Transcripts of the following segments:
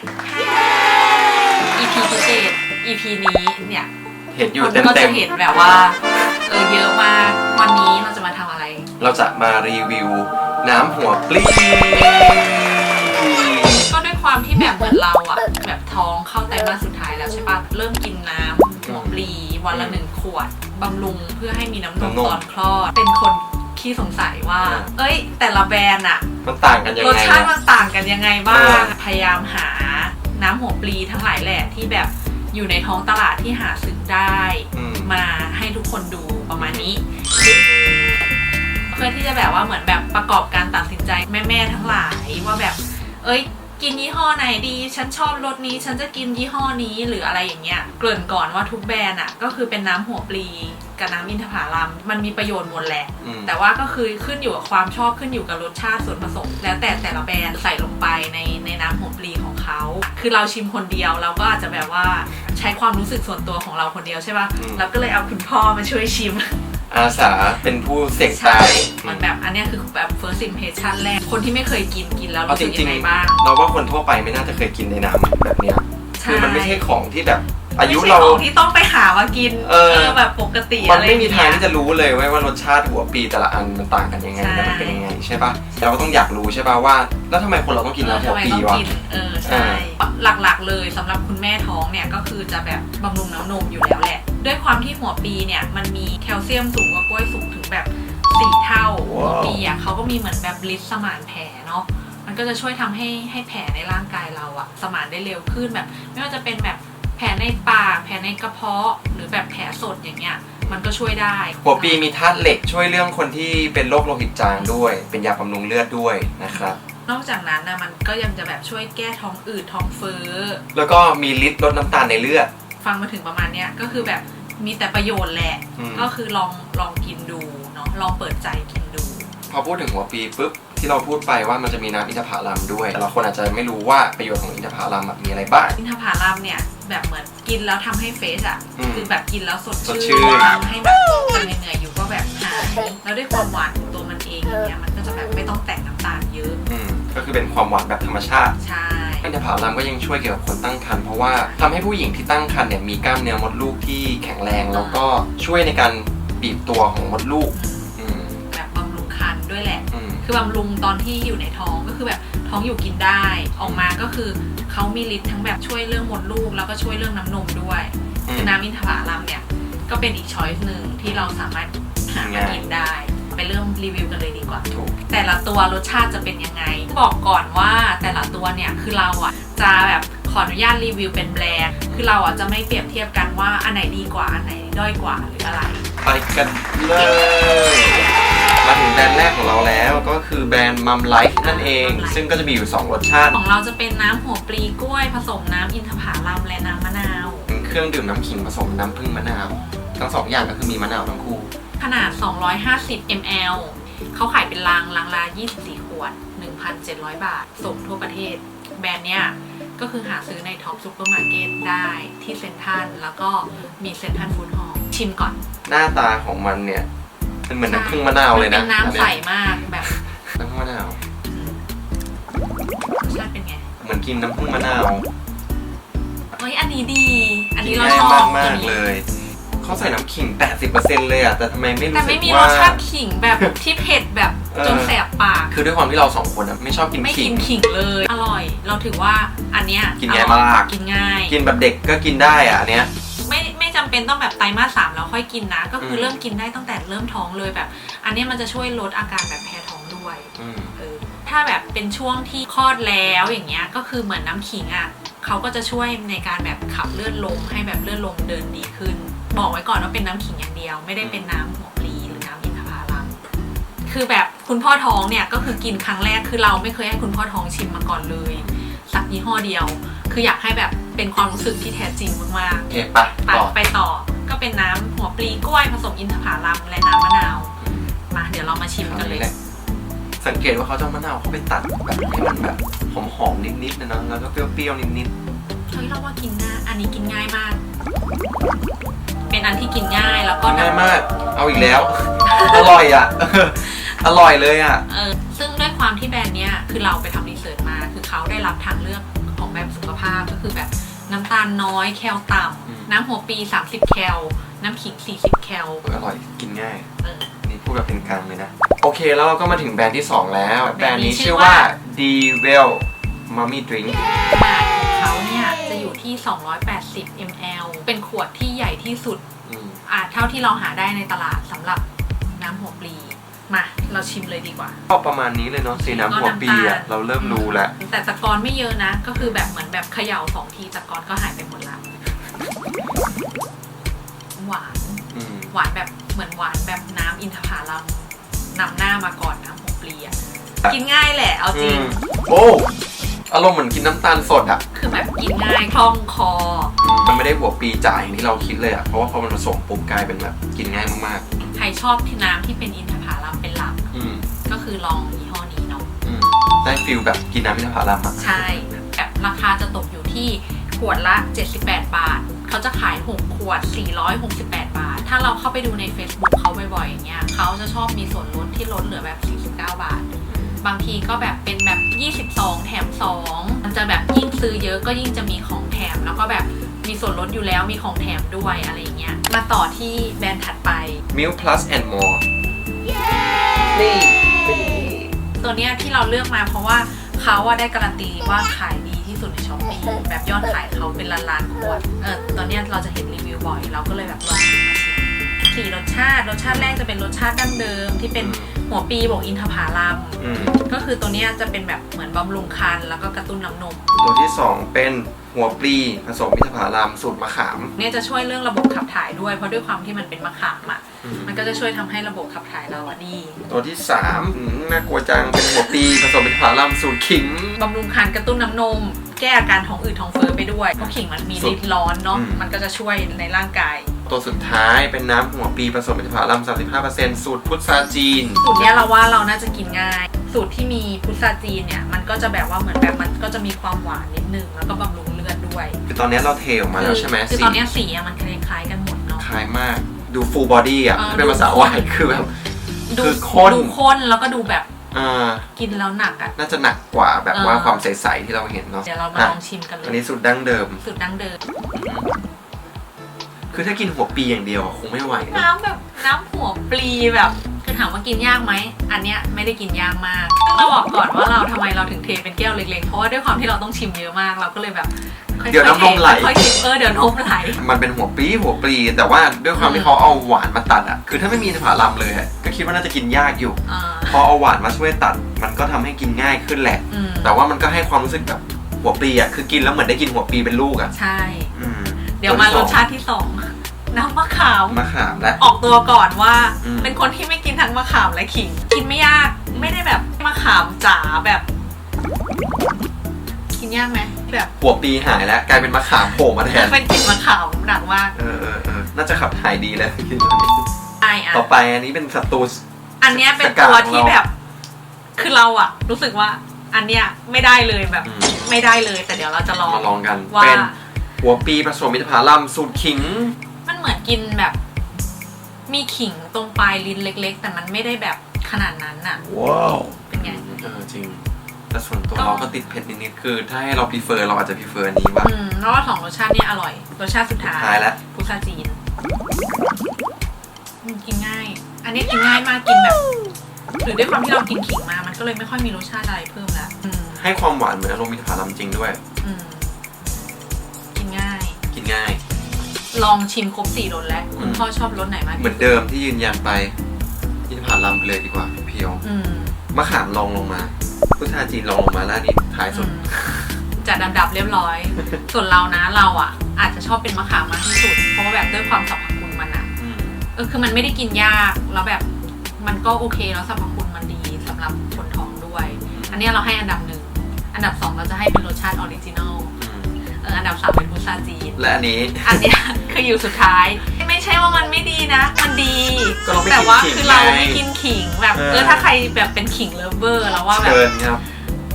EP พิเศษ EP นี้เนี่ยเห็นอยู่คนเต็มก็เต็จะมเห็นแบบว่าเออเยอะมากวันนี้เราจะมาทำอะไรเราจะมารีวิว น้ำหัวปลีก็ด้วยความที่แบบเหมือนเราอะแบบท้องเข้าไตรมาสสุดท้ายแล้วใช่ปะเริ่มกินน้ำหัวปลีวันละหนึ่งขวดบำรุงเพื่อให้มีน้ำนมตอนคลอด เป็นคน ขี้สงสัยว่า เอ้ย แต่ละแบรนด์อะมันต่างกันยังรสไงชาตินะมันต่างกันยังไงบ้าเองอพยายามหาน้ำหัวปลีทั้งหลายแหละที่แบบอยู่ในท้องตลาดที่หาซื้อได้อืมมาให้ทุกคนดูประมาณนี้ เพื่อที่จะแบบว่าเหมือนแบบประกอบการตัดสินใจแม่ๆทั้งหลายว่าแบบ เอ้ยกินยี่ห้อไหนดี ฉันชอบรสนี้ ฉันจะกินยี่ห้อนี้หรืออะไรอย่างเงี้ย เกริ่นก่อนว่าทุกแบรนด์อะ ก็คือเป็นน้ำหัวปลี กับน้ำอินทผลัมมันมีประโยชน์หมดแหละ อืม แต่ว่าก็คือขึ้นอยู่กับความชอบขึ้นอยู่กับรสชาติส่วนผสม แล้วแต่แต่ละแบรนด์ใส่ลงไปในในน้ำหัวปลีของเขา คือเราชิมคนเดียวเราก็อาจจะแบบว่าใช้ความรู้สึกส่วนตัวของเราคนเดียวใช่ปะอืม เราก็เลยเอาคุณพ่อมาช่วยชิม อาสาเป็นผู้เสี่ยงใช่ตายมันแบบอันเนี้ยคือแบบ first impression แรก คนที่ไม่เคยกินกินแล้วเอารู้จสึกริยังงไงบ้าง ๆ เราว่าคนทั่วไปไม่น่าจะเคยกินในน้ำแบบเนี้ยใช่คือมันไม่ใช่ของที่แบบ อายุไม่ใช่เราของที่ต้องไปหามากินเออ แบบปกติมัอะนไรไม่มีทางที่อย่จะรู้เลยเว้ยว่ารสชาติหัวปีแต่ละอันมันต่างกันยังไงใช่แล้วมันเป็นยังไงใช่ปะเราก็ต้องอยากรู้ใช่ปะว่า แล้วทำไมคนเราต้องกินเออน้ำหัวทำไมปีต้องวะกินเออใช่หลักๆเลยสำหรับคุณแม่ท้องเนี่ยก็คือจะแบบบำรุงน้ำนมอยู่แล้วแหละ ด้วยความที่หัวปีเนี่ยมันมีแคลเซียมสูงกว่ากล้วยสูงถึงแบบสี่เท่าหัวปีอะเขาก็มีเหมือนแบบลิสสมานแผลเนาะมันก็จะช่วยทำให้ให้แผลในร่างกายเราอะสมานได้เร็วขึ้นแบบ ไม่ว่าจะเป็นแบบ แผลในปาก แผลในกระเพาะ หรือแบบแผลสดอย่างเงี้ย มันก็ช่วยได้หัวปีมีธาตุเหล็กช่วยเรื่องคนที่เป็นโรคโลหิตจางด้วย เป็นยาบำรุงเลือดด้วยนะครับ นอกจากนั้นนะมันก็ยังจะแบบช่วยแก้ท้องอืดท้องเฟ้อ แล้วก็มีฤทธิ์ลดน้ำตาลในเลือด ฟังมาถึงประมาณเนี้ยก็คือแบบมีแต่ประโยชน์แหละ อืม ก็คือลองลองกินดูเนาะ ลองเปิดใจกินดู พอพูดถึงหัวปีปุ๊บ ที่เราพูดไปว่ามันจะมีน้ำอินทผลัมด้วย แต่ละคนอาจจะไม่รู้ว่าประโยชน์ของอินทผลัมอะมีอะไรบ้าง อินทผลัมเนี่ยแบบเหมือนกินแล้วทำให้เฟสอะอืมคือแบบกินแล้วสดสดชื่ชื่นนทำให้แบบจะเหนื่อยๆอยู่ก็แบบหายแล้วด้วยความหวานของตัวมันเองอย่างเงี้ยมันก็จะแบบไม่ต้องแต่งน้ำตาลเยอะอืมก็คือเป็นความหวานแบบธรรมชาติ ใช่ อินทผลัมก็ยังช่วยเกี่ยวกับคนตั้งครรภ์เพราะว่าทำให้ผู้หญิงที่ตั้งครรภ์เนี่ยมีกล้ามเนื้อมดลูกที่แข็งแรง แล้วก็ช่วยในการบีบตัวของมดลูกอืมอืมแบบบำรุงคันด้วยแหละอืม คือบำรุงตอนที่อยู่ในท้องก็คือแบบท้องอยู่กินได้ออกมาก็คือเขามีฤทธิ์ทั้งแบบช่วยเรื่องมดลูก แล้วก็ช่วยเรื่องน้ำนมด้วยอืคือมน้ำอินทผลัมเนี่ยก็เป็นอีกช้อยส์หนึ่งที่เราสามารถหามาง่ายกินได้ ไปเริ่มรีวิวกันเลยดีกว่าถูกแต่ละตัวรสชาติจะเป็นยังไง บอกก่อนว่าแต่ละตัวเนี่ยคือเราอะจะแบบขออนุญาตรีวิวเป็นแบรนด์คือเราอะจะไม่เปรียบเทียบกันว่าอันไหนดีกว่าอันไหนด้อยกว่าหรืออะไร ไปกันเลย มาถึงแบรนด์แรกของเราแล้วก็คือแบรนด์มัมไลฟ์นั่นเอง Mum Life ซึ่งก็จะมีอยู่ 2 รสชาติ ของเราจะเป็นน้ำหัวปลีกล้วย ผสมน้ำอินทผลัมและน้ำมะนาวเป็นเครื่องดื่มน้ำขิงผสมน้ำผึ้งมะนาว ทั้งสองอย่างก็คือมีมะนาวทั้งคู่ ขนาด 250 ml เขาขายเป็นลังลังละ24 ขวด 1,700 บาท ส่งทั่วประเทศ แบรนด์เนี้ยก็คือหาซื้อในท็อปซูเปอร์มาร์เก็ตได้ที่เซ็นทรัลแล้วก็มีเซ็นทรัลฟู้ดฮอลล์ชิมก่อน หน้าตาของมันเนี่ย เป็นเหมือนน้ำผึ้งมะนาวเลยนะมันเป็นน้ำใสมากแบบน้ำผึ้งมะนาวรสชาติเป็นไงเหมือนกินน้ำผึ้งมะนาวเฮ้ยอันนี้ดี อันนี้กิเราง่ายชอบมากมากตัวนี้ๆเลย เขาใส่น้ำขิง 80%เลยอะ แต่ทำไมไม่แต่รู้สึไม่กมีรว่าสชาติขิงแบบที่เผ็ดแบบเออจนแสบปาก คือด้วยความที่เราสองคนอะไม่ชอบกินไม่ขิกิงนขิงเลย อร่อย เราถือว่าอันเนี้ยกินง่ายอร่อมาก กินง่าย กินแบบเด็กก็กินได้อะอันเนี้ยไม่ไม่จำ เป็นต้องแบบไตรมาสสามแล้วค่อยกินนะ ก็คืออมเริ่มกินได้ตั้งแต่เริ่มท้องเลยแบบ อันเนี้ยมันจะช่วยลดอาการแบบแพ้ท้องด้วยอืมเออถ้าแบบเป็นช่วงที่คลอดแล้วอย่างเงี้ยก็คือเหมือนน้ำขิงอะเขาก็จะช่วยในการแบบขับเลือดลมให้แบบเลือดลมเดินดีขึ้น บอกไว้ก่อนว่าเป็นน้ำขิงอย่างเดียว ไม่ได้เป็นน้ำหัวปลีหรือน้ำอินทผลัมคือแบบคุณพ่อท้องเนี่ยก็คือกินครั้งแรกคือเราไม่เคยให้คุณพ่อท้องชิมมาก่อนเลย สักยี่ห้อเดียว คืออยากให้แบบเป็นความรู้สึกที่แท้จริงมากโอเคปะๆไปต่อไปต่อ ก็เป็นน้ำหัวปลีกล้วยผสมอินทผลัมและน้ำมะนาว มาเดี๋ยวเรามาชิมกันเลยแหละสังเกตว่าเขาจะเอามะนาวเขาไปตัดแบบให้มันแบบหอมๆนิดๆนะเนอะแล้วก็เปรี้ยวๆนิดเฮ้ยเราว่ากินง่ายอันนี้กินง่ายมาก เป็นอันที่กินง่ายแล้วก็ๆง่ายมาก เอาอีกแล้ว อร่อยอะ อร่อยเลยอะ เออซึ่งด้วยความที่แบรนด์เนี้ยคือเราไปทำรี เสิร์ชมาคือเขาได้รับทางเลือกของแบบสุขภคือแบบน้ำตาลน้อยแคลต่อืมำน้ำหัวปี 30 แคลน้ำขิง 40 แคลอร่อยกินง่ายเออนี่พูดแบบเป็นกลางเลยนะ โอเคแล้วเราก็มาถึงแบรนด์ที่ 2 แล้ว แบแบรรนนด์ด์นี้นี้ชื่ชื่ออว่าว่า d w e l Mummy Drink ขนาดของเขาเนี่ยจะอยู่ที่ 280 ml เป็นขวดที่ใหญ่ที่สุดอืมอ่าเท่าที่เราหาได้ในตลาดสำหรับน้ำหัวปลี มา เราชิมเลยดีกว่า ก็ประมาณนี้เลยเนาะสีน้ำหัวปีอะเราเริ่มรู้แล้ว แต่ตะกอนไม่เยอะนะ ก็คือแบบเหมือนแบบเขย่าสองทีตะกอนก็หายไปหมดละหวานอืม หวานแบบเหมือนหวานแบบน้ำอินทผลัมนำหน้ามาก่อนน้ำหัวปลีอะกินง่ายแหละเอาจริงอืมโอ้ อารมณ์เหมือนกินน้ำตาลสดอะคือแบบกินง่ายคล่องคอ มันไม่ได้หัวปีจ่ายอย่างที่เราคิดเลยอะเพราะว่าพอมันผสมปุ๊บกลายเป็นแบบกินง่ายมากใครชอบที่น้ำที่เป็นอินทผลัมเป็นหลัก ๆ อืมก็คือลองยี่ห้อนี้เนาะ อืมได้ฟิลแบบกินน้ำมิตรผาลัมอะใช่แบบราคาจะตกอยู่ที่ขวดละ 78 บาท เขาจะขาย 6 ขวด 468 บาท ถ้าเราเข้าไปดูใน Facebook เขาบ่อยๆอย่างเงี้ยเขาจะชอบมีส่วนลดที่ลดเหลือแบบ 49 บาท บางทีก็แบบเป็นแบบ 22 แถม 2 มันจะแบบยิ่งซื้อเยอะก็ยิ่งจะมีของแถม แล้วก็แบบมีส่วนลดอยู่แล้วมีของแถมด้วยอะไรอย่างเงี้ย มาต่อที่แบรนด์ถัดไป Milk Plus and More นี่เป็นอย่างนี้ตัวเนี้ยที่เราเลือกมาเพราะว่าเขาว่าได้การันตีว่าขายดีที่สุดในช้อปปี้แบบยอดขายเขาเป็นล้านล้านๆขวดเออตัวเนี้ยเราจะเห็นรีวิวบ่อย เราก็เลยแบบลองมาชิม สี่รสชาติ รสชาติแรกจะเป็นรสชาติดั้งเดิม ที่เป็นหัวปีบวกอินทผลัมอืมก็คือตัวเนี้ยจะเป็นแบบเหมือนบำรุงคันแล้วก็กระตุ้นน้ำนม ตัวที่ 2 เป็นหัวปลีผสมมิตรผาลัมสูตรมะขาม เนี่ยจะช่วยเรื่องระบบขับถ่ายด้วย เพราะด้วยความที่มันเป็นมะขามอะ อืม มันก็จะช่วยทำให้ระบบขับถ่ายเราอะดีตัวที่3อืมน่ากลัวจังเป็นหัวปลีผสมมิตรผาลัมสูตรขิง บำรุงคันกระตุ้นน้ำนม แก้อาการท้องอืดท้องเฟ้อไปด้วยเพราะขิงมันมีฤทธิ์ร้อนเนาะ อืม มันก็จะช่วยในร่างกาย ตัวสุดท้ายเป็นน้ำหัวปลีผสมมิตรผาลัม35%สูตรพุทราจีน สูตรเนี้ยเราว่าเราน่าจะกินง่าย สูตรที่มีพุทราจีนเนี่ยมันก็จะแบบว่าเหมือนแบบมันก็จะมีความหวานนิดนึงแล้วก็บำรุงเลือดด้วยคือตอนนี้เราเทออกมาแล้วใช่ไหมคือสีตอนเนี้ยสีอะมันคล้ายๆกันหมดเนาะคล้ายมากดูฟูลบอดี้อะเออ เป็นภาษาดูวายคือแบบ ดูคือข้น ดูข้นแล้วก็ดูแบบอ่ากินแล้วหนักอะ น่าจะหนักกว่าแบบเออว่าความใสๆที่เราเห็นเนาะเดี๋ยวเรามาอะลองชิมกันเลอันยนี้สูตรดั้งเดิมสูตรดั้งเดิม คือถ้ากินหัวปีอย่างเดียวอะคงไม่ไหวนะน้ำแบบน้ำหัวปลีแบบคือถามว่ากินยากไหม อันเนี้ยไม่ได้กินยากมากซึ่งเราบอกก่อนว่าเราทำไมเราถึงเทเป็นแก้วเล็กๆ เพราะว่าด้วยความที่เราต้องชิมเยอะมากเราก็เลยแบบค่อยๆเดี๋ยวน้ำนมไหลเทค่อยๆชิมเออเดี๋ยวน้ำไหล มันเป็นหัวปลีหัวปลีแต่ว่าด้วยความอืที่มเขาเอาหวานมาตัดอะคือถ้าไม่มีผาลำเลยอะก็คิดว่าน่าจะกินยากอยู่ อ่า พอเอาหวานมาช่วยตัด มันก็ทำให้กินง่ายขึ้นแหละ อืมแต่ว่ามันก็ให้ความรู้สึกแบบหัวปลีอะคือกินแล้วเหมือนได้กินหัวปลีเป็นลูกอะใช่ อืม เดี๋ยวมาตัรที่สสองชาติที่สองน้ำมะขาม มะขามและออกตัวก่อนว่า อืม เป็นคนที่ไม่กินทั้งมะขามและขิง กินไม่ยากไม่ได้แบบมะขามจ๋าแบบ กินยากไหมแบบหัวปลีหายแล้วกลายเป็นมะขามโผล่มาแทนเป็นกลิ่นมะขามหนักมากเออเออเออน่าจะขับถ่ายดีแล้วกินตอนนี้ใช่อะ ต่อไปอันนี้เป็นสตูส อันเนี้ยเป็นสกัดตัวของที่เราแบบ คือเราอะรู้สึกว่า อันเนี้ยไม่ได้เลยแบบ อืม ไม่ได้เลย แต่เดี๋ยวเราจะลอง มาลองกันว่า เป็น หัวปลีผสมมิตรผาลัมสูตรขิง มันเหมือนกินแบบ มีขิงตรงปลายลิ้นเล็ก ๆ แต่มันไม่ได้แบบขนาดนั้นอะว้าวเป็นไง เออจริง แต่ส่วนตัวก็เราก็ติดเผ็ดนิดๆคือ ถ้าให้เรา prefer เราอาจจะ prefer อันนี้ว่าอืมเพราะว่าสองรสชาติเนี้ยอร่อย รสชาติสุดท้ายท้ายแล้ว พุซาจีนอืมกินง่าย อันนี้กินง่ายมากกินแบบหรือด้วยความที่เรากินขิงมา มันก็เลยไม่ค่อยมีรสชาติอะไรเพิ่มแล้วอืมให้ความหวานเหมือนอารมณ์มิตรผาลัมจริงด้วย อืมกินง่ายกิน ง่าย ลองชิมครบสี่รสแล้ว คุณอืมพ่อชอบรสไหนมากที่เหมือนเดิมที่ยืนยันไปมิตรผาลัมไปเลยดีกว่าเพียวอืมๆมะขามลองลงมาพุทราจีนลองลงมาแล้วนี่ท้ายสุดอืมจัดอันดับเรียบร้อย ส่วนเรานะเราอะ อาจจะชอบเป็นมะขามมากที่สุด เพราะว่าแบบด้วยความสรรพคุณมันอะอืมเออคือมันไม่ได้กินยากแล้วแบบมันก็โอเคแล้วสรรพคุณมันดีสำหรับคนท้องด้วย อันเนี้ยเราให้อันดับหนึ่งอันดับสองเราจะให้เป็นรสชาติออริจินอล อืมเอออันดับสามเป็นพุทราจีน และอันนี้ อันเนี้ยคืออยู่สุดท้าย ไม่ใช่ว่ามันไม่ดีนะ มันดี ก็เราไม่แต่กินว่าขิงคือเราไงไม่กินขิงแบบเออ เออถ้าใครแบบเป็นขิงเลฟเวอร์แล้วว่าแบบ เชิญครับ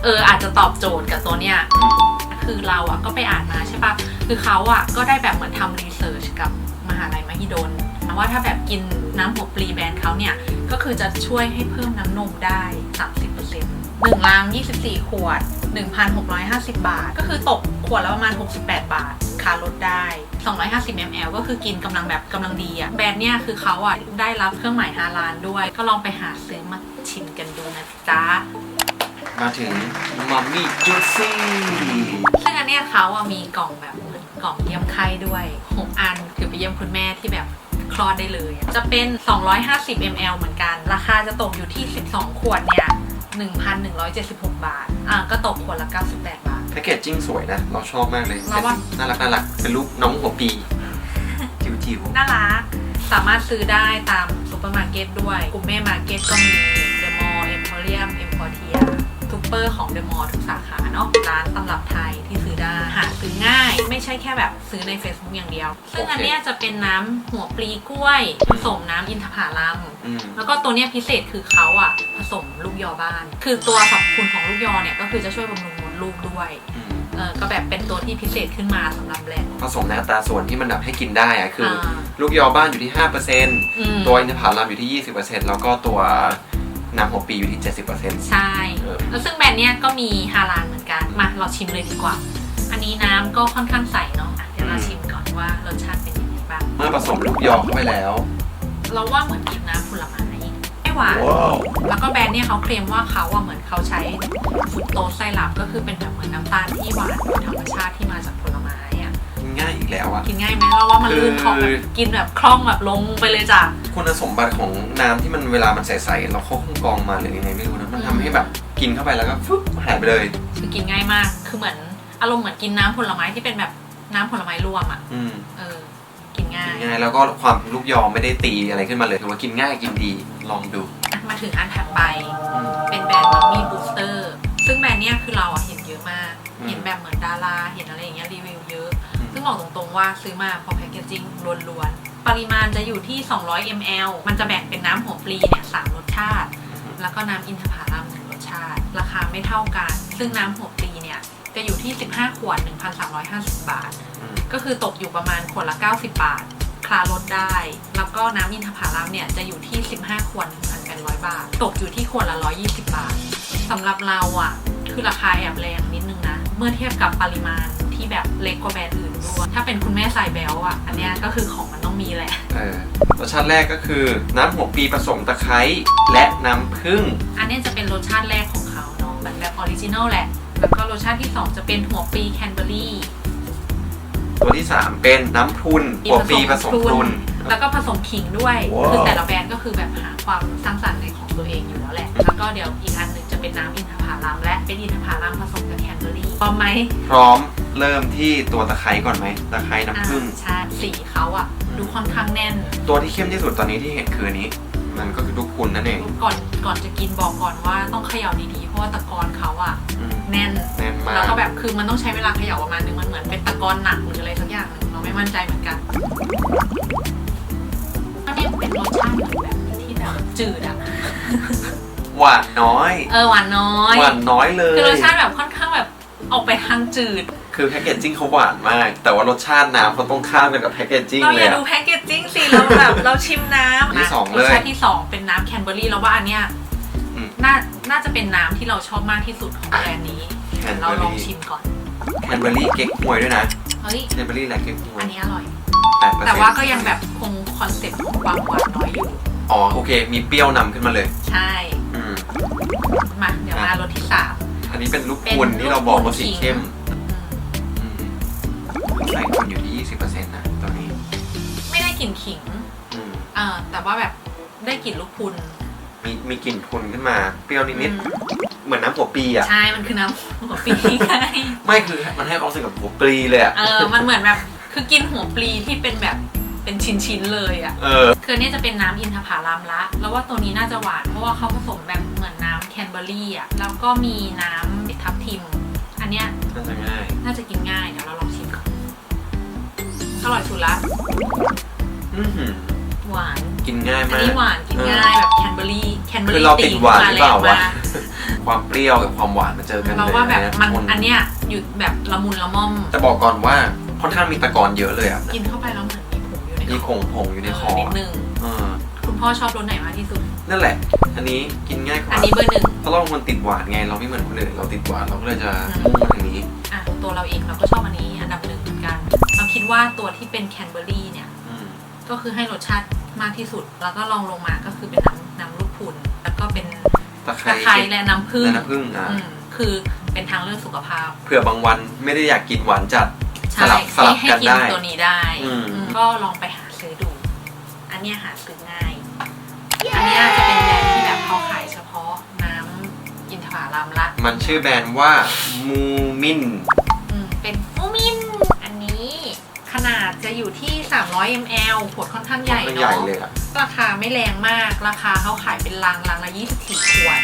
เอออาจจะตอบโจทย์กับตัวเนี้ย คือเราอะก็ไปอ่านมาใช่ปะคือเขาอะก็ได้แบบเหมือนทำรีเสิร์ชกับมหาลัยมหิดลว่าถ้าแบบกินน้ำหัวปลีแบรนด์เขาเนี่ย ก็คือจะช่วยให้เพิ่มน้ำนมได้ 30% 1ลัง 24 ขวด 1,650 บาท ก็คือตกขวดละประมาณ 68 บาทค่าลดได้ 250 ml ก็คือกินกำลังแบบกำลังดีอะแบรนด์เนี่ยคือเขาอะได้รับเครื่องหมายฮาลาลด้วย ก็ลองไปหาซื้อมาชิมกันดูนะจ๊ะมาถึงมัมมี่จูซี่ซึ่งอันเนี้ยเขาอะมีกล่องแบบเหมือนกล่องเยี่ยมไข้ด้วย6อันคือไปเยี่ยมคุณแม่ที่แบบ คลอดได้เลยอะจะเป็น 250 ml เหมือนกัน ราคาจะตกอยู่ที่ 12 ขวดเนี่ย 1,176 บาท อะก็ตกขวดละ 98 บาท แพคเกจจิ้งสวยนะ เราชอบมากเลยเราว่า น่ารักน่ารักเป็นรูปน้องหัวปี จิ๋วจิ๋วน่ารัก สามารถซื้อได้ตามซูเปอร์มาร์เก็ตด้วยกลุ่มแม่มาร์เก็ตก็มีเดอะมอลล์เอ็มพอเรียมเอ็มพอเทีย ทูเปอร์ของเดอะมอลล์ทุกสาขาเนาะร้านตำรับไทยที่ซื้อได้หาซื้อง่ายไม่ใช่แค่แบบซื้อใน Facebook อย่างเดียว ซึ่งอันเนี้ยจะเป็นน้ำหัวปลีกล้วยผสมน้ำอินทผลัม อืม แล้วก็ตัวเนี้ยพิเศษคือเขาอะผสมลูกยอบ้าน คือตัวสรรพคุณของลูกยอเนี่ยก็คือจะช่วยบำรุงมดลูกด้วยอืม เออก็แบบเป็นตัวที่พิเศษขึ้นมาสำหรับแบรนด์ผสมในอัตราส่วนที่มันแบบให้กินได้อะคืออา ลูกยอบ้านอยู่ที่ 5%อืม ตัวอินทผลัมอยู่ที่ 20%แล้วก็ตัว น้ำหัวปีอยู่ที่ 70%ใช่เออแล้วซึ่งแบรนด์เนี้ยก็มีฮาลาลเหมือนกัน มาเราชิมเลยดีกว่า อันนี้น้ำก็ค่อนข้างใสเนาะอะเดี๋ยวเราชิมก่อนว่ารสชาติเป็นยังไงบ้าง เมื่อผสมลูกยอเข้าไปแล้ว เราว่าเหมือนกินน้ำผลไม้ไม่หวาน แล้วก็แบรนด์เนี่ยเขาเคลมว่าเขาอะเหมือนเขาใช้ฟรุตโตสไซรัปก็คือเป็นแบบเหมือนน้ำตาลที่หวานโดยธรรมชาติที่มาจากผลไม้อะ ง่ายอีกแล้วอะ กินง่ายไหมเราว่ามันลื่นคอแบคืบอกินแบบคล่องแบบลงไปเลยจ้ะ คุณสมบัติของน้ำที่มันเวลามันใสๆเราเข้าเครื่องกรองมาหรือยังไงไม่รู้นะมันทำให้แบบกินเข้าไปแล้วก็ฟึ๊บหายไปเลย คือกินง่ายมาก คือเหมือนอารมณ์เหมือนกินน้ำผลไม้ที่เป็นแบบน้ำผลไม้รวมอะอืมเออ กินง่ายง่ายแล้วก็ความลูกยอไม่ได้ตีอะไรขึ้นมาเลยถือว่ากินง่ายกินดีลองดูมาถึงอันถัดไป อืม เป็นแบรนด์มัมมี่บูสเตอร์ ซึ่งแบรนด์เนี้ยคือเราอะเห็นเยอะมาก อืม เห็นแบบเหมือนดารา เห็นอะไรอย่างเงี้ยรีวิวเยอะอืมซึ่ง บอกตรงๆว่าซื้อมาเพราะแพคเกจจิ้งล้วนๆ ปริมาณจะอยู่ที่ 200 ml มันจะแบ่งเป็นน้ำหัวปลีเนี่ยสามรสชาติ แล้วก็น้ำอินทผลัมหนึ่งรสชาติ ราคาไม่เท่ากัน ซึ่งน้ำหัวปลีเนี่ยจะอยู่ที่ 15 ขวด 1,350 บาทอืมก็คือตกอยู่ประมาณขวดละ 90 บาท คลาลดได้ แล้วก็น้ำอินทผลัมเนี่ยจะอยู่ที่ 15 ขวด 1,800 บาท ตกอยู่ที่ขวดละ 120 บาทสำหรับเราอะ คือราคาแอบแรงนิดนึงนะ เมื่อเทียบกับปริมาณ ที่แบบเล็กกว่าแบรนด์อื่นด้วยถ้าเป็นคุณแม่สายแบลอะอันเนี้ยก็คือของมันต้องมีแหละ เออรสชาติแรกก็คือน้ำหัวปีผสมตะไคร้และน้ำผึ้งอันเนี้ยจะเป็นรสชาติแรกของเขาเนาะแบบแบบออริจินอลแหละ แล้วก็รสชาติที่2จะเป็นหัวปลีแคนเบอรี่ตัวที่ 3 เป็นน้ำพรุนหัวปีผสมพรุน แล้วก็ผสมขิงด้วย ว้าว คือแต่ละแบรนด์ก็คือแบบหาความสร้างสรรค์ในของตัวเองอยู่แล้วแหละ แล้วก็เดี๋ยวอีกอันหนึ่งจะเป็นน้ำอินทผลัมและเป็นอินทผลัมผสมกับแคนเบอรี่ พร้อมไหมพร้อมเริ่มที่ตัวตะไคร้ก่อนไหมตะไคร้น้ำผึ้งอ่าใช่สีเขาอะดูค่อนข้างแน่น ตัวที่เข้มที่สุดตอนนี้ที่เห็นคืออันนี้ มันก็คือลูกคุณนั่นเองก่อนก่อนจะกินบอกก่อนว่าต้องเขย่าดีๆเพราะว่าตะกอนเขาอะอืมแน่น แน่นมาแล้วกก็แบบคือมันต้องใช้เวลาเขย่าประมาณนึงมันเหมือนเป็นตะกอนหนักหรืออะไรสักอย่างหนึงเราไม่มั่นใจเหมือนกันอันนี้เป็นรสชาติเหมือนแบบที่แบบจืดอะหวานน้อยเออหวานน้อย หวานน้อยเลย คือรสชาติแบบค่อนข้างแบบ ออกไปทางจืด คือแพคเกจจิ้งเขาหวานมาก แต่ว่ารสชาติน้ำเขาต้องข้ามกันกับแพคเกจจิ้งเราเลอยย่าอะดูแพคเกจจิ้งสิเราแบบ เราชิมน้ำที่สองรเลยสชาติที่สองเป็นน้ำแคนเบอรี่แล้วว่าอันเนี้ยอืมน่าน่าจะเป็นน้ำที่เราชอบมากที่สุดของแบรนด์นี้แคนเบเราอลองรี่ชิมก่อน แคนเบอรี่เก๊กฮวยด้วยนะเฮ้ย แคนเบอรี่และเก๊กฮวยอันนี้อร่อยแปดเปอร์แต่เซ็นว่าต์ก็ยังแบบคงคอนเซ็ปต์ของความหวานน้อยอยู่ อ๋อโอเค มีเปรี้ยวนำขึ้นมาเลย ใช่ อืม มา เดี๋ยวมารสที่สาม อันนี้เป็นลูกเป็นคุณที่เราบอกว่าลูกคุณสีขิงเข้มอืมอืมใส่คุณอยู่ที่ 20%นะตัวนี้ ไม่ได้กลิ่นขิงอืมเออแต่ว่าแบบได้กลิ่นลูกพุนมีมีกลิ่นพุนขึ้นมา เปรี้ยวนิดอืมๆเหมือนน้ำหัวปีอะ ใช่ มันคือน้ำหัวปลีไงไม่คือมันให้ความรู้สึกกับหัวปลีเลยอะ เออ มันเหมือนแบบ คือกินหัวปลีที่เป็นแบบเป็นชิ้นๆเลยอะ่ะ เออ คืออนนี่จะเป็นน้ำอินทผลัมละ แล้วว่าตัวนี้น่าจะหวาน เพราะว่าเขาผสมแบบเหมือน น้ำแคนเบอรี่อะ่ะแล้วก็มีน้ำทับทิม อันเนี้ยน่าจะง่าย น่าจะกินง่ายเดี๋ยวเราลองชิมก่อนอร่อยสุดละอือหือหวานกินง่ายอันมาก นี้หวานกินง่ายแบบแคนเบอรี่แคนเบอคือรี่เราติดหวานหรือเปล่าวะมากความเปรี้ยวกับความหวานมาเจอกันเลยเราว่าแบบมันคอันเนี้ยอยู่แบบละมุนละม่อมจะบอกก่อนว่าค่อนข้างมีตะกอนเยอะเลยอะกินเข้าไปแล้วเหมือนมีผงอยู่ในมีคผองผงอยู่ในคอเนิดนึง เออคุณพ่อชอบรสไหนมากที่สุด นั่นแหละ อันนี้กินง่ายกอัว่านนี้เบอร์หนึ่งเพราะเราเป็นคนติดหวานไง เราไม่เหมือนคนอื่น เราติดหวานเราก็เลยจะมุ่งมาทางนี้อะตัวเราเองเราก็ชอบอันนี้อันดับหนึ่งเหมือนกันเราคิดว่าตัวที่เป็นแคนเบอร์รี่เนี่ย อืมก็คือให้รสชาติมากที่สุด แล้วก็ลองลงมาก็คือเป็นน้ำน้ำลูกพรุนแล้วก็เป็นตะไคตะไคร้ร้และน้ำผึ้งและน้ำผึ้งอะอืมคือเป็นทางเลือกสุขภาพ เผื่อบางวันไม่ได้อยากกินหวานจัด สใช่ลับสลับให้กันกินได้ ตัวนี้ได้อืมอืม ก็ลองไปหาซื้อดู อันเนี้ยหาซื้อง่าย อันเนี้ยจะเป็นแบรนด์ที่แบบเขาขายเฉพาะน้ำอินทผลัมละมันชื่อแบรนด์ว่ามูมิน อืมเป็นมูมิน อันนี้ขนาดจะอยู่ที่ 300 ml ขวดค่อนข้างใหญ่ใหญ่เนาะ เลยอะ ราคาไม่แรงมาก ราคาเขาขายเป็นลังลังละ 24 ขวด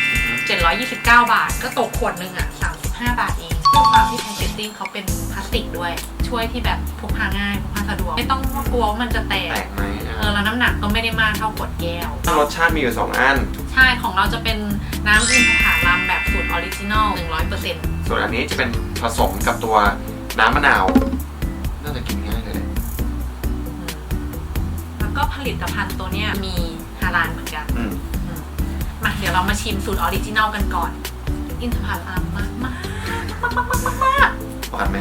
729 บาท ก็ตกขวดหนึ่งอะ 35 บาทเองด้วยความที่แพคเกจจิ้งเขาเป็นพลาสติกด้วย ช่วยที่แบบพกพาง่ายพกพาสะดวก ไม่ต้องกลัวว่ามันจะแตกแปลกไหม เออแล้วน้ำหนักก็ไม่ได้มากเท่าขวดแก้ว รสชาติมีอยู่สองอัน ใช่ของเราจะเป็นน้ำอินทผลัมแบบสูตรออริจินอล100%ส่วนอันนี้จะเป็นผสมกับตัวน้ำมะนาว น่าจะกินง่ายเลยแหละอืมแล้วก็ผลิตภัณฑ์ตัวเนี้ยมีฮาลาลเหมือนกันอืมมาเดี๋ยวเรามาชิมสูตรออริจินอลกันก่อน อินทผลัมมากมากมากมากมากมากมากหวานไหม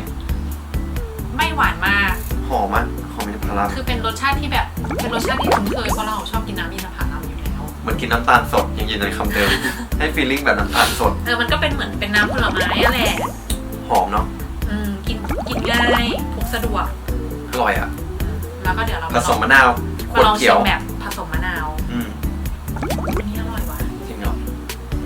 ไม่หวานมาก หอมอะหอมอินทผลัมคือเป็นรสชาติที่แบบเป็นรสชาติที่คุ้นเคยเพราะเราชอบกินน้ำอินทผลัมอยู่แล้วเหมือนกินน้ำตาลสดยังยืนในคำเดิม ให้ฟีลลิ่งแบบน้ำตาลสด เออมันก็เป็นเหมือนเป็นน้ำผลไม้อะแหละหอมเนาะอืมกินกินง่ายพกสะดวก อร่อยอะแล้วก็เดี๋ยวเราผมาสลอมงมะนาวขมาวดลองเขีชิยวมแบบผสมมะนาวอืมอันนี้อร่อยว่ะจริงเหรอ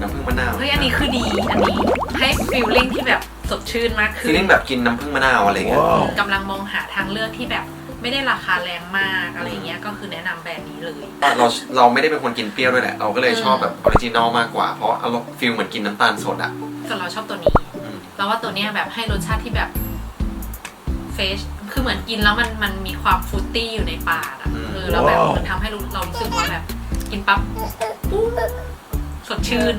น้ำผึ้งมะนาวเฮ้ยอันนี้คือดีอันนี้ให้ฟีลลิ่งที่แบบ สดชื่นมากขึ้ฟีลนลิ่งแบบกินน้ำผึ้งมะนาวอะไรเงี้ยกำลังมองหาทางเลือกที่แบบไม่ได้ราคาแรงมากอะไรเงี้ยก็คือแนะนำแบรนด์นี้เลย เราเราไม่ได้เป็นคนกินเปรี้ยวด้วยแหละ เราก็เลยชอบแบบออริจินอลมากกว่า เพราะอารมณ์ฟีลเหมือนกินน้ำตาลสดอะ แต่เราชอบตัวนี้ อืม เราว่าตัวเนี้ยแบบให้รสชาติที่แบบเฟชคือเหมือนกินแล้วมันมันมีความฟรุตตี้อยู่ในปากอะเออแล้วแบบมันทำให้รู้เรารู้สึกว่าแบบ กินปั๊บปุ๊บ สดชื่น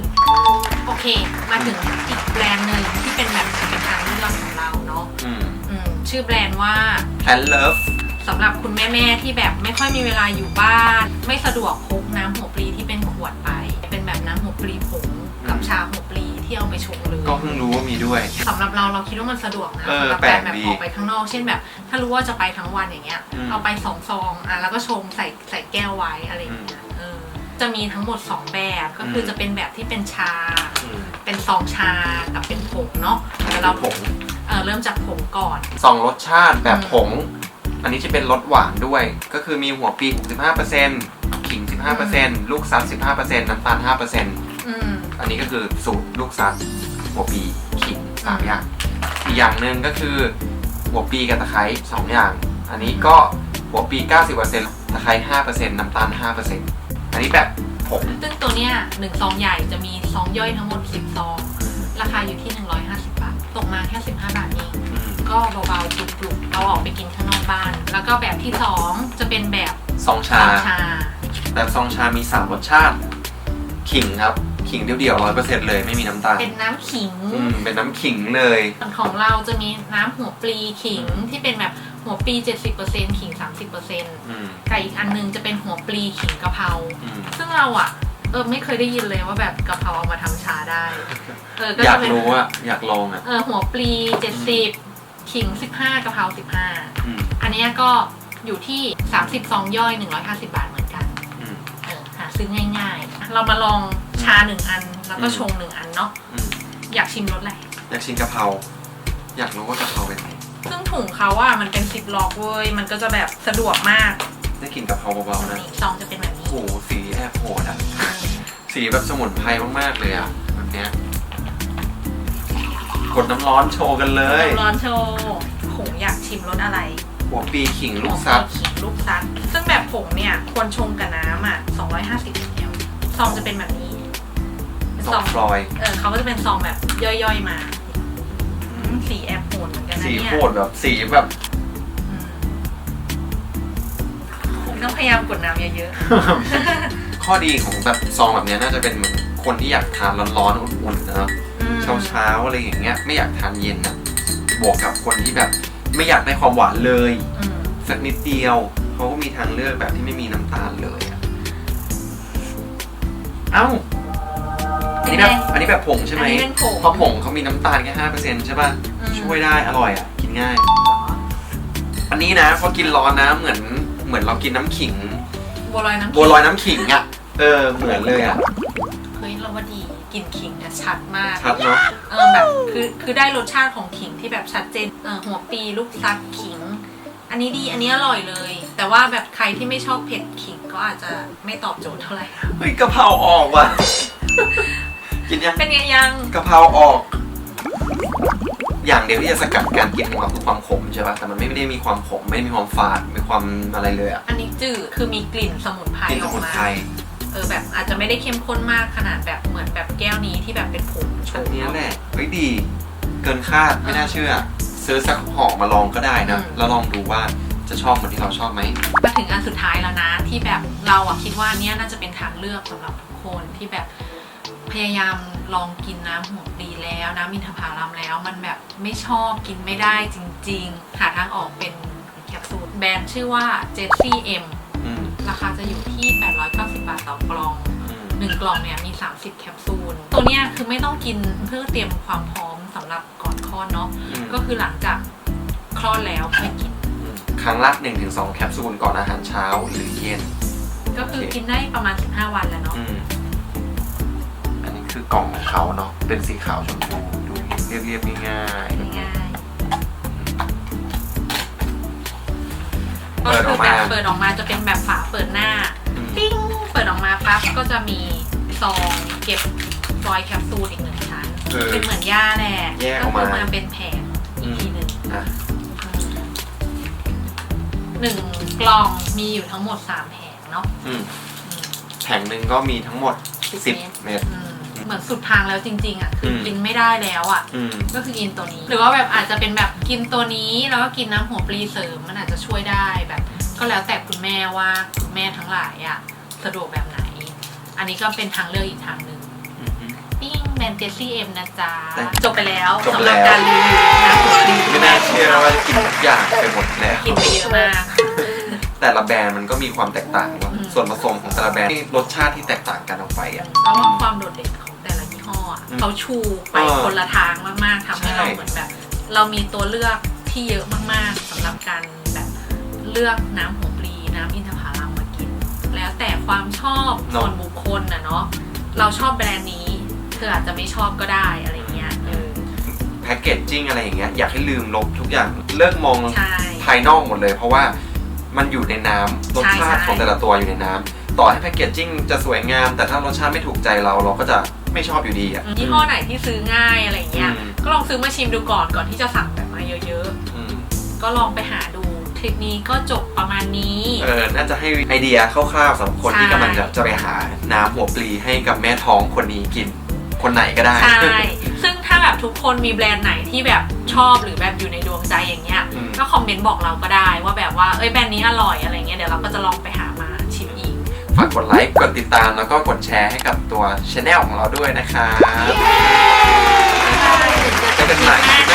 โอเค มาถึงอีกแบรนด์หนึ่งที่เป็นแบบเป็นทางเลือกของเราเนาะอืมอืมชื่อแบรนด์ว่าแพนเลิฟสำหรับคุณแม่ ๆ ที่แบบไม่ค่อยมีเวลาอยู่บ้าน ไม่สะดวกพกน้ำหัวปลีที่เป็นขวดไป เป็นแบบน้ำหัวปลีผงกับชาหัวปลีที่เอาไปชงเลยก็เพิ่งรู้ว่ามีด้วย สำหรับเราเราคิดว่ามันสะดวกนะเออสำหรับแปลแบบกแบบดีออกไปข้างนอก เช่นแบบ ถ้ารู้ว่าจะไปทั้งวันอย่างเงี้ย อืม เอาไปสองซองอะแล้วก็ชงใส่ใส่แก้วไว้อะไรอย่างเงี้ยเออ จะมีทั้งหมด 2 แบบก็คืออมจะเป็นแบบที่เป็นชาอืมเป็นซองชากับเป็นผงเนาะเดี๋ยวเราผงเออเริ่มจากผงก่อนสองรสชาติแบบผง อันนี้จะเป็นรสหวานด้วย ก็คือมีหัวปี65%ขิง 15%ลูกซับ15%น้ำตาล5%อืมอันนี้ก็คือสูตรลูกซับหัวปีขิงสามอย่างอีกอย่างหนึ่งก็คือหัวปีกับตะไคร้สองอย่าง อันนี้ก็หัวปี 90%ตะไคร้5%น้ำตาล5% อันนี้แบบผงซึ่งตัวเนี้ยหนึ่งซองใหญ่จะมีซองย่อยทั้งหมด10ซอง ราคาอยู่ที่150บาทตกมาแค่15บาทเองอืมก็เบาๆปลุกๆเอาออกไปกินข้างนอกบ้าน แล้วก็แบบที่2จะเป็นแบบซองซชาองชา แบบซองชามี3รสชาติขิงครับขิงเดียวๆร้อยเปอร์เซ็นต์เลยไม่มีน้ำตาล เป็นน้ำขิง อืม เป็นน้ำขิงเลยส่วนของเราจะมีน้ำหัวปลีขิงที่เป็นแบบ หัวปลี70%ขิง 30%อืมกับอีกอันนึงจะเป็นหัวปลีขิงกะเพราอืมซึ่งเราอะเออไม่เคยได้ยินเลยว่าแบบกะเพราเอามาทำชาได้ เออก็อยาจะกเป็นรู้อะอยากลองอะเออหัวปลีเจ็ดสิบขิงสิบห้ากะเพราสิบห้าอืมอันเนี้ยก็อยู่ที่สามสิบซองย่อยหนึ่งร้อยห้าสิบาทเหมือนกันอืมเออหาซื้อง่ายๆ เรามาลองชาหนึ่งอันแล้วก็อืมชงหนึ่งอันเนาะอืมอยากชิมรสอะไรอยากชิมกะเพราอยากรู้ว่ากะเพราเป็นไง ซึ่งถุงเขาอะมันเป็นซิปล็อกเว้ย มันก็จะแบบสะดวกมากได้กลินกะเพราเบาๆนะนี่ซองจะเป็นแบบนี้ โอ้โหสีแอบโหดอะสีแบบสมุนไพรมากๆเลยอะแบบเนี้ยกดน้ำร้อนโชว์กันเลยร้อนโชว์ผงอยากชิมรสอะไรหัวปีขิงลูกซับขิงลูกซับซึ่งแบบผงเนี่ยควรชงกับน้ำอะ250 ml ซองจะเป็นแบบนี้เป็นสซอองงฟลอย เออเขาก็จะเป็นซองแบบย่อยๆมาอืม สีแอบโหดเหมือนกันนะสีเนี่ยโหดแบบสีแบบ อืมต้องพยายามกดน้ำเยอะข้อดีของแบบซองแบบเนี้ยน่าจะเป็นเหมือนคนที่อยากทานร้อนๆอุ่นๆนะๆอืมเช้าเช้าๆอะไรอย่างเงี้ยไม่อยากทานเย็นอะบวกกับคนที่แบบไม่อยากได้ความหวานเลย อืมสักนิดเดียวเขาก็มีทางเลือกแบบที่ไม่มีน้ำตาลเลยอะเอ้าอันนี้แบบอันนี้แบบผงใช่ไหมอันนี้เป็นผงเพราะผงเขามีน้ำตาลแค่ห้าเปอร์เซ็นต์ใช่ป่ะอืม ช่วยได้อร่อยอะกินง่าย อันนี้นะพอกินร้อนนะเหมือนเหมือนเรากินน้ำขิง บัวลอยน้ำขิงบัวลอยน้ำขิงอะเออเหมือนเลยอะเฮ้ยเราว่าดีกลิ่นขิงเนี่ยชัดมาก ชัดเนาะเออแบบคือคือได้รสชาติของขิงที่แบบชัดเจนเออหัวปีลูกซักขิง อันนี้ดีอันนี้อร่อยเลย แต่ว่าแบบใครที่ไม่ชอบเผ็ดขิงก็อาจจะไม่ตอบโจทย์เท่าไหร่เฮ้ยกะเพราออกว่ะกินยังเป็นไงยังกะเพราออก อย่างเดียวที่จะสกัดการกินของเราคือความขมใช่ป่ะแต่มันไม่ได้มีความขมไม่ได้มีความฝาดมีความอะไรเลยอะอันนี้จืดคือมีกลิ่นสมุนไพรกินอสอกมุนมาไพรเออแบบอาจจะไม่ได้เข้มข้นมากขนาดแบบเหมือนแบบแก้วนี้ที่แบบเป็นผงอันเนี้ยแหละเฮ้ยดี เกินคาดไม่น่าเชื่อ ซื้อสักห่อมาลองก็ได้นะแล้วลองดูว่าจะชอบเหมือนที่เราชอบไหมมาถึงอันสุดท้ายแล้วนะ ที่แบบเราอะคิดว่าอันเนี้ยน่าจะเป็นทางเลือกสำหรับทุกคนที่แบบพยายาม ลองกินน้ำหัวปลีแล้วน้ำอินทผลัมแล้วมันแบบไม่ชอบกินไม่ได้จริง ๆ หาทางออกเป็นแคปซูลแบรนด์ชื่อว่า Jessie M อืมราคาจะอยู่ที่ 890 บาทต่อกล่องอืมหนึ่งกล่องเนี่ยมี 30 แคปซูล ตัวเนี้ยคือไม่ต้องกินเพื่อเตรียมความพร้อมสำหรับก่อนคลอดเนาะอืมก็คือหลังจากคลอดแล้วค่อยกิน ครั้งละ 1-2 แคปซูลก่อนอาหารเช้าหรือเย็น ก็คือกินได้ประมาณ 15 วันแล้วเนาะอืมอันนี้คือ กล่องของเขาเนาะเป็นสีขาวชมพูดูเรียบเรียบๆง่ายง่ายๆเปิดออกมาก็คืแบบเปิดออกมาจะเป็นแบบฝาเปิดหน้าๆอืม ปิ้ง เปิดออกมาปั๊บก็จะมีซองเก็บฟอยล์แคปซูลอีกหนึ่งชั้นคือเป็นเหมือนย่าแหละแยกอก็อกมา คือมาเป็นแผงอีกทีหนึ่งอะหนึ่งกล่องมีอยู่ทั้งหมด3แผงเนาะอืมอืมแผงหนึ่งก็มีทั้งหมดสิบ10 เม็ดอืม เหมือนสุดทางแล้วจริง ๆอะคืออม กินไม่ได้แล้วอะ อืม ก็คือกินตัวนี้ หรือว่าแบบอาจจะเป็นแบบกินตัวนี้แล้วก็กินน้ำหัวปลีเสริมมันอาจจะช่วยได้แบบ ก็แล้วแต่คุณแม่ว่าคุณแม่ทั้งหลายอะสะดวกแบบไหน อันนี้ก็เป็นทางเลือกอีกทางหนึ่งอืมอืมปิ้งแบรนด์เจสซี่เอ็มนะจ๊ะได้จบไปแล้วจบสำไปหรับแล้ว การรีวิวน้ำหัวปลีไม่น่าเชื่อว่าจะกินทุกอย่างไปหมดแล้ว กินไปเยอะมาก แต่ละแบรนด์มันก็มีความแตกต่างว่าอืม ส่วนผสมของแต่ละแบรนด์นี่รสชาติที่แตกต่างกันออกไปอะเพราะว่าความโดดเด่นข องแต่ละยี่ห้ออะอืมเขาชูไปเออคนละทางมากๆทำให้ใช่เราเหมือนแบบ เรามีตัวเลือกที่เยอะมากๆสำหรับการแบบเลือกน้ำหัวปลีน้ำอินทผลัมมากิน แล้วแต่ความชอบส่วนบุคคลนะเนาะเราชอบแบรนด์นี้ เธออาจจะไม่ชอบก็ได้อะไรเงี้ยเออแพ็กเกจจิ้งอะไรอย่างเงี้ยอยากให้ลืมลบทุกอย่างเลิกมองใช่ภายนอกหมดเลย เพราะว่ามันอยู่ในน้ำรสชาติใช่ของแต่ละตัวอยู่ในน้ำต่อให้แพ็กเกจจิ้งจะสวยงาม แต่ถ้ารสชาติไม่ถูกใจเราเราก็จะ ไม่ชอบอยู่ดีอะ ยี่ห้อไหนที่ซื้อง่ายอะไรเงี้ย อืม ก็ลองซื้อมาชิมดูก่อนก่อนที่จะสั่งแบบมาเยอะอืมๆ ก็ลองไปหาดูคลิปนี้ก็จบประมาณนี้ เออน่าจะให้ไอเดียคร่าวๆสำหรับคนที่ใช่ กำลังจะจะไปหาน้ำหัวปลีให้กับแม่ท้องคนนี้กิน คนไหนก็ได้ ใช่ ซึ่งถ้าแบบทุกคนมีแบรนด์ไหนที่แบบชอบหรือแบบอยู่ในดวงใจอย่างเงี้ย อืม ก็คอมเมนต์บอกเราก็ได้ว่าแบบว่า เอ้ยแบรนด์นี้อร่อยอะไรเงี้ย เดี๋ยวเราก็จะลองไปหามาชิมอีก ฝากกดไลค์ กดติดตามแล้วก็กดแชร์ให้กับตัวช anel ของเราด้วยนะครับเจอกันใหม่คลิปหน้า